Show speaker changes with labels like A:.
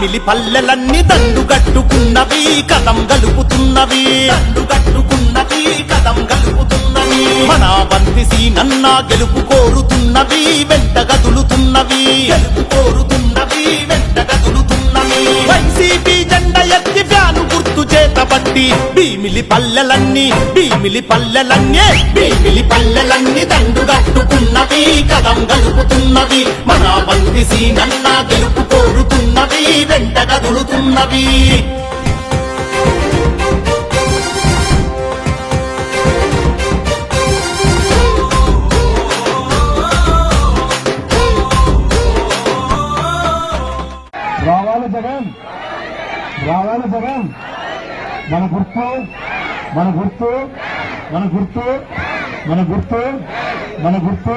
A: తమిళి పల్లెలన్నీ దండు కట్టుకున్నవి కదం గలుపుతున్నవి. దండు కట్టుకున్నవి కదం గలుపుతున్నవి. మన బంతిసి నన్న గెలుపు కోరుతున్నవి వెంట గదులుతున్నవి. గెలుపు కోరుతున్నవి వెంట గదులుతున్నవి. వైసీపీ జెండ ఎత్తి ఫ్యాను గుర్తు చేతబట్టి భీమిలి పల్లెలన్నీ భీమిలి పల్లెలన్నీ భీమిలి పల్లెలన్నీ దండు కట్టుకున్నవి కదం గలుపుతున్నవి. మన బంతిసి నన్న గెలుపు కోరుతున్నవి. వెంట కదులుతున్నవి.
B: రావాలి జగన్. రావాలి జగన్. మన గుర్తు మన గుర్తు మన గుర్తు మన గుర్తు మన గుర్తు.